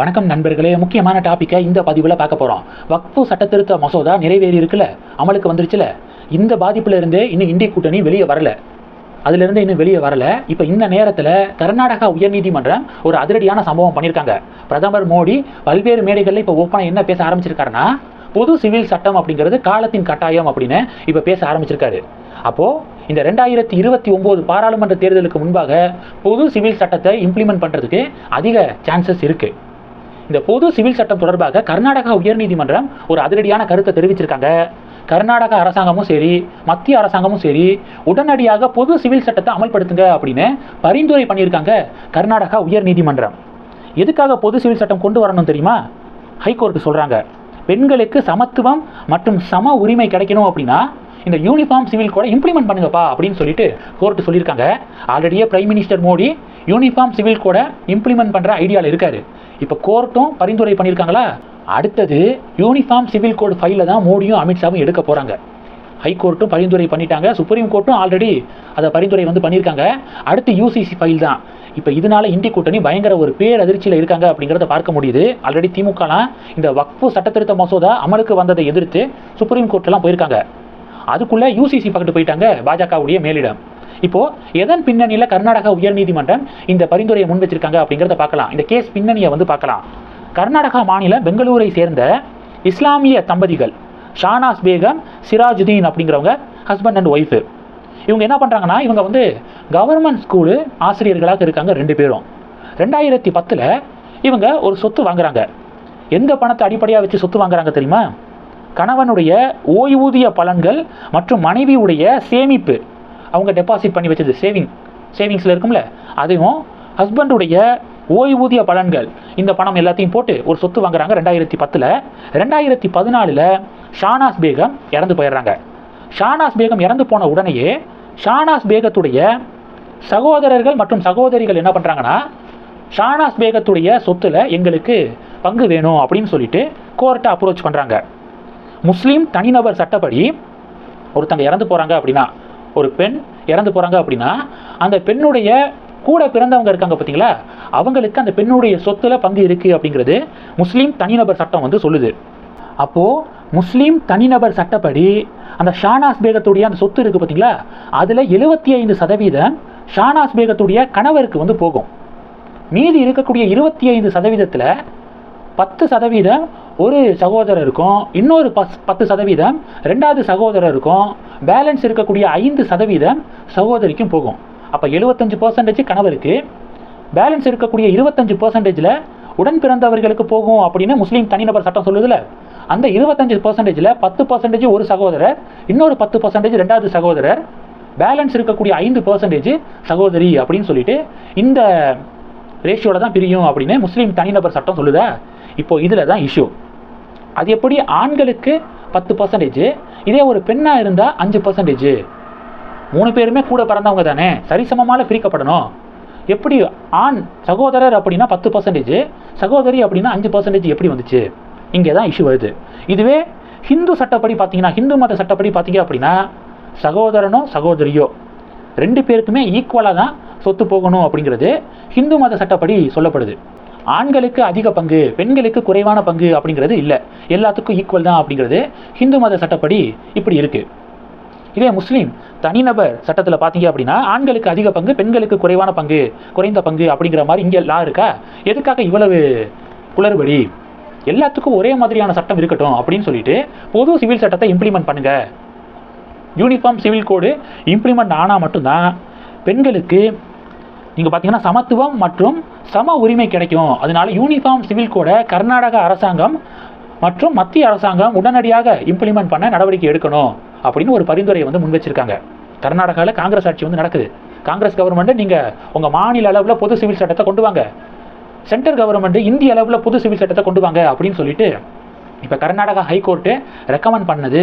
வணக்கம் நண்பர்களே. முக்கியமான டாப்பிக்கை இந்த பதிவில் பார்க்க போகிறோம் வக்ஃபு சட்டத்திருத்த மசோதா நிறைவேறி இருக்குல்ல அமலுக்கு வந்துருச்சுல? இந்த பாதிப்புல இருந்தே இன்னும் இந்திய கூட்டணி வெளியே வரல. அதுலேருந்து இன்னும் வெளியே வரல. இப்போ இந்த நேரத்தில் கர்நாடகா உயர்நீதிமன்றம் ஒரு அதிரடியான சம்பவம் பண்ணியிருக்காங்க. பிரதமர் மோடி பல்வேறு மேடைகளில் இப்போ ஓப்பனாக என்ன பேச ஆரம்பிச்சிருக்காருன்னா பொது சிவில் சட்டம் அப்படிங்கிறது காலத்தின் கட்டாயம் அப்படின்னு இப்போ பேச ஆரம்பிச்சிருக்காரு. அப்போ இந்த ரெண்டாயிரத்தி இருபத்தி ஒன்பது பாராளுமன்ற தேர்தலுக்கு முன்பாக பொது சிவில் சட்டத்தை இம்ப்ளிமெண்ட் பண்ணுறதுக்கு அதிக சான்சஸ் இருக்குது இந்த பொது சிவில் சட்டம் தொடர்பாக கர்நாடகா உயர்நீதிமன்றம் ஒரு அதிரடியான கருத்தை தெரிவிச்சிருக்காங்க. கர்நாடக அரசாங்கமும் சரி மத்திய அரசாங்கமும் சரி உடனடியாக பொது சிவில் சட்டத்தை அமல்படுத்துங்க அப்படின்னு பரிந்துரை பண்ணியிருக்காங்க கர்நாடகா உயர்நீதிமன்றம். எதுக்காக பொது சிவில் சட்டம் கொண்டு வரணும் தெரியுமா? ஹைகோர்ட்டு சொல்கிறாங்க பெண்களுக்கு சமத்துவம் மற்றும் சம உரிமை கிடைக்கணும் அப்படின்னா இந்த யூனிஃபார்ம் சிவில் கோடை இம்ப்ளிமெண்ட் பண்ணுங்கப்பா அப்படின்னு சொல்லிட்டு கோர்ட்டு சொல்லியிருக்காங்க. ஆல்ரெடியே prime minister Modi uniform civil code implement பண்ணுற ஐடியாவில் இருக்காரு. இப்போ கோர்ட்டும் பரிந்துரை பண்ணியிருக்காங்களா? அடுத்தது யூனிஃபார்ம் சிவில் கோட் ஃபைலில் தான் மோடியும் அமித்ஷாவும் எடுக்க போகிறாங்க ஹைகோர்ட்டும் பரிந்துரை பண்ணிட்டாங்க. சுப்ரீம் கோர்ட்டும் ஆல்ரெடி அதை பரிந்துரை வந்து பண்ணியிருக்காங்க. அடுத்து யூசிசி ஃபைல் தான். இப்போ இதனால இந்தி கூட்டணி பயங்கர ஒரு பேரதிர்ச்சியில் இருக்காங்க அப்படிங்கிறத பார்க்க முடியுது. ஆல்ரெடி திமுகலாம் இந்த வக்ஃபு சட்டத்திருத்த மசோதா அமலுக்கு வந்ததை எதிர்த்து சுப்ரீம் கோர்ட்லாம் போயிருக்காங்க. அதுக்குள்ளே யூசிசி பக்கத்து போயிட்டாங்க பாஜகவுடைய மேலிடம். இப்போ எதன் பின்னணியில் கர்நாடகா உயர்நீதிமன்றம் இந்த பரிந்துரையை முன் வச்சிருக்காங்க அப்படிங்கிறத பார்க்கலாம். இந்த கேஸ் பின்னணியை வந்து பார்க்கலாம். கர்நாடகா மாநிலம் பெங்களூரை சேர்ந்த இஸ்லாமிய தம்பதிகள் ஷானாஸ் பேகம் சிராஜுதீன் அப்படிங்கிறவங்க ஹஸ்பண்ட் அண்ட் ஒய்ஃபு இவங்க என்ன பண்ணுறாங்கன்னா இவங்க வந்து கவர்மெண்ட் ஸ்கூலு ஆசிரியர்களாக இருக்காங்க ரெண்டு பேரும். ரெண்டாயிரத்தி பத்தில் இவங்க ஒரு சொத்து வாங்குறாங்க. எந்த பணத்தை அடிப்படையாக வச்சு சொத்து வாங்குறாங்க தெரியுமா? கணவனுடைய ஓய்வூதிய பலன்கள் மற்றும் மனைவியுடைய சேமிப்பு. அவங்க டெபாசிட் பண்ணி வச்சது சேவிங் சேவிங்ஸில் இருக்கும்ல? அதையும் ஹஸ்பண்டுடைய ஓய்வூதிய பலன்கள் இந்த பணம் எல்லாத்தையும் போட்டு ஒரு சொத்து வாங்குறாங்க ரெண்டாயிரத்தி பத்தில். ரெண்டாயிரத்தி பதினாலில் ஷானாஸ் பேகம் இறந்து போயிடுறாங்க. ஷானாஸ் பேகம் இறந்து போன உடனேயே ஷானாஸ் பேகத்துடைய சகோதரர்கள் மற்றும் சகோதரிகள் என்ன பண்ணுறாங்கன்னா ஷானாஸ் பேகத்துடைய சொத்துல எங்களுக்கு பங்கு வேணும் அப்படின்னு சொல்லிட்டு கோர்ட்டை அப்ரோச் பண்ணுறாங்க முஸ்லீம் தனிநபர் சட்டப்படி ஒருத்தங்க இறந்து போகிறாங்க அப்படின்னா ஒரு பெண் இறந்து போகிறாங்க அப்படின்னா அந்த பெண்ணுடைய கூட பிறந்தவங்க இருக்காங்க பார்த்தீங்களா? அவங்களுக்கு அந்த பெண்ணுடைய சொத்துல பங்கு இருக்குது அப்படிங்கிறது முஸ்லீம் தனிநபர் சட்டம் வந்து சொல்லுது. அப்போது முஸ்லீம் தனிநபர் சட்டப்படி அந்த ஷானாஸ் பேகத்துடைய அந்த சொத்து இருக்குது பார்த்தீங்களா? அதில் எழுபத்தி ஐந்து சதவீதம் ஷானாஸ் பேகத்துடைய கணவருக்கு வந்து போகும். மீதி இருக்கக்கூடிய இருபத்தி ஐந்து சதவீதத்தில் பத்து சதவீதம் ஒரு சகோதரருக்கும் இன்னொரு பஸ் பத்து சதவீதம் ரெண்டாவது சகோதரருக்கும் பேலன்ஸ் இருக்கக்கூடிய ஐந்து சதவீதம் சகோதரிக்கும் போகும். அப்போ எழுபத்தஞ்சு பர்சன்டேஜ் கணவருக்கு பேலன்ஸ் இருக்கக்கூடிய இருபத்தஞ்சு பர்சன்டேஜில் உடன் பிறந்தவர்களுக்கு போகும் அப்படின்னு முஸ்லீம் தனிநபர் சட்டம் சொல்லுதுல அந்த இருபத்தஞ்சு பர்சன்டேஜில் பத்து பர்சன்டேஜ் ஒரு சகோதரர் இன்னொரு பத்து பர்சன்டேஜ் ரெண்டாவது சகோதரர் பேலன்ஸ் இருக்கக்கூடிய ஐந்து பர்சன்டேஜ் சகோதரி அப்படின்னு சொல்லிட்டு இந்த ரேஷியோவில் தான் பிரியும் அப்படின்னு முஸ்லீம் தனிநபர் சட்டம் சொல்லுதா? இப்போ இதில் தான் இஷ்யூ அது எப்படி? ஆண்களுக்கு பத்து பர்சன்டேஜ் இதே ஒரு பெண்ணாக இருந்தால் அஞ்சு பர்சன்டேஜ் மூணு பேருமே கூட பிறந்தவங்க தானே. சரிசமமாக பிரிக்கப்படணும். எப்படி? ஆண் சகோதரர் அப்படின்னா பத்து பர்சன்டேஜ் சகோதரி அப்படின்னா அஞ்சு பர்சன்டேஜ் எப்படி வந்துச்சு? இங்கே தான் இஷ்யூ வருது. இதுவே ஹிந்து சட்டப்படி பார்த்தீங்கன்னா ஹிந்து மத சட்டப்படி பார்த்தீங்க அப்படின்னா சகோதரனோ சகோதரியோ ரெண்டு பேருக்குமே ஈக்குவலாக தான் சொத்து போகணும் அப்படிங்கிறது ஹிந்து மத சட்டப்படி சொல்லப்படுது. ஆண்களுக்கு அதிக பங்கு பெண்களுக்கு குறைவான பங்கு அப்படிங்கிறது இல்லை. எல்லாத்துக்கும் ஈக்குவல் தான் அப்படிங்கிறது ஹிந்து மத சட்டப்படி இப்படி இருக்குது இதே முஸ்லீம் தனிநபர் சட்டத்தில் பார்த்தீங்க அப்படின்னா ஆண்களுக்கு அதிக பங்கு பெண்களுக்கு குறைவான பங்கு குறைந்த பங்கு அப்படிங்கிற மாதிரி இங்கே லா இருக்கா? எதுக்காக இவ்வளவு குளறுபடி? எல்லாத்துக்கும் ஒரே மாதிரியான சட்டம் இருக்கட்டும் அப்படின்னு சொல்லிட்டு பொது சிவில் சட்டத்தை இம்ப்ளிமெண்ட் பண்ணுங்க. யூனிஃபார்ம் சிவில் கோடு இம்ப்ளிமெண்ட் ஆனால் மட்டும்தான் பெண்களுக்கு நீங்கள் பார்த்தீங்கன்னா சமத்துவம் மற்றும் சம உரிமை கிடைக்கும். அதனால யூனிஃபார்ம் சிவில் கோடை கர்நாடக அரசாங்கம் மற்றும் மத்திய அரசாங்கம் உடனடியாக இம்ப்ளிமெண்ட் பண்ண நடவடிக்கை எடுக்கணும் அப்படின்னு ஒரு பரிந்துரையை வந்து முன் வச்சிருக்காங்க. கர்நாடகாவில் காங்கிரஸ் ஆட்சி வந்து நடக்குது. காங்கிரஸ் கவர்மெண்ட் நீங்கள் உங்கள் மாநில அளவில் பொது சிவில் சட்டத்தை கொண்டு வாங்க. சென்ட்ரல் கவர்மெண்ட் இந்திய அளவில் பொது சிவில் சட்டத்தை கொண்டு வாங்க அப்படின்னு சொல்லிட்டு இப்போ கர்நாடகா ஹைகோர்ட்டு ரெக்கமெண்ட் பண்ணது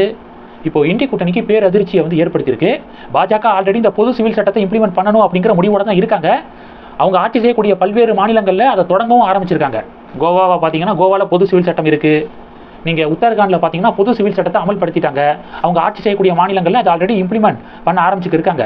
இப்போ இந்திய கூட்டணிக்கு பேரதிர்ச்சியை வந்து ஏற்படுத்தியிருக்கு. பாஜக ஆல்ரெடி இந்த பொது சிவில் சட்டத்தை இம்ப்ளிமெண்ட் பண்ணணும் அப்படிங்கிற முடிவோட தான் இருக்காங்க. அவங்க ஆட்சி செய்யக்கூடிய பல்வேறு மாநிலங்களில் அதை தொடங்கவும் ஆரம்பிச்சிருக்காங்க. கோவாவை பார்த்தீங்கன்னா கோவாவில் பொது சிவில் சட்டம் இருக்குது நீங்கள் உத்தரகாண்டில் பார்த்தீங்கன்னா பொது சிவில் சட்டத்தை அமல்படுத்திட்டாங்க. அவங்க ஆட்சி செய்யக்கூடிய மாநிலங்களில் அது ஆல்ரெடி இம்ப்ளிமெண்ட் பண்ண ஆரம்பிச்சுக்கு இருக்காங்க